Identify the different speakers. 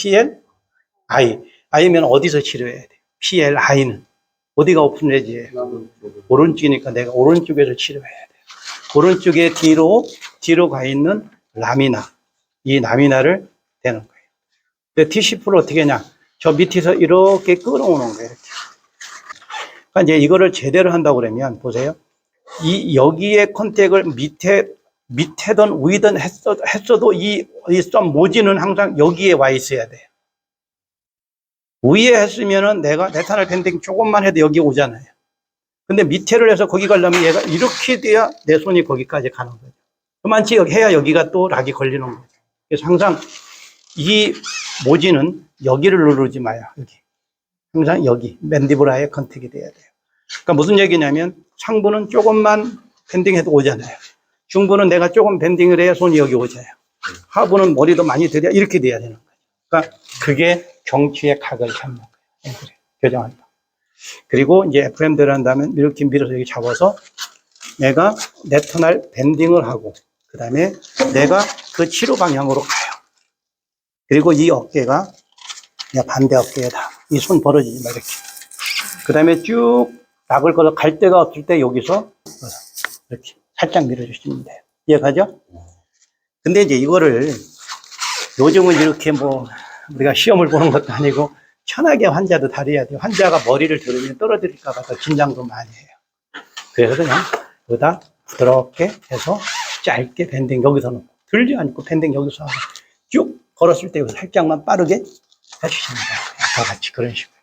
Speaker 1: PL, I. I면 어디서 치료해야 돼? PL, I는. 어디가 오픈레지예요? 오른쪽이니까 내가 오른쪽에서 치료해야 돼. 오른쪽에 뒤로, 뒤로 가 있는 라미나. 이 라미나를 대는 거예요. 근데 T10를 어떻게 하냐? 저 밑에서 이렇게 끌어오는 거예요. 이렇게. 그러니까 이제 이거를 제대로 한다고 그러면 보세요. 이 여기에 컨택을 밑에 밑에든 위든 했어, 했어도 이, 이썸 모지는 항상 여기에 와 있어야 돼요. 위에 했으면은 내가 네타널 밴딩 조금만 해도 여기 오잖아요. 근데 밑에를 해서 거기 가려면 얘가 이렇게 돼야 내 손이 거기까지 가는 거죠. 그만치 해야 여기가 또 락이 걸리는 거죠. 그래서 항상 이 모지는 여기를 누르지 마요. 여기. 항상 여기 맨디브라에 컨택이 돼야 돼요. 그러니까 무슨 얘기냐면 상부는 조금만 밴딩해도 오잖아요. 중부는 내가 조금 밴딩을 해야 손이 여기 오잖아요. 하부는 머리도 많이 들여야 이렇게 돼야 되는 거예요. 그러니까 그게 경추의 각을 잡는 거예요. 교정한다. 그리고 이제 FM대로 한다면 이렇게 밀어서 여기 잡아서 내가 내터널 밴딩을 하고 그 다음에 내가 그 치료 방향으로 가요. 그리고 이 어깨가 그냥 반대 어깨에다 이 손 벌어지지 마 이렇게. 그 다음에 쭉 락을 걸어 갈 데가 없을 때 여기서 이렇게 살짝 밀어주시면 돼요. 이해가죠? 근데 이제 이거를 요즘은 이렇게 뭐 우리가 시험을 보는 것도 아니고 편하게 환자도 다뤄야 돼요. 환자가 머리를 들으면 떨어뜨릴까봐 더 긴장도 많이 해요. 그래서 그냥 여기다 부드럽게 해서 짧게 밴딩 여기서 놓고 들지 않고 밴딩 여기서 쭉 걸었을 때 살짝만 빠르게 해주시면 돼요. 아까 같이 그런 식으로.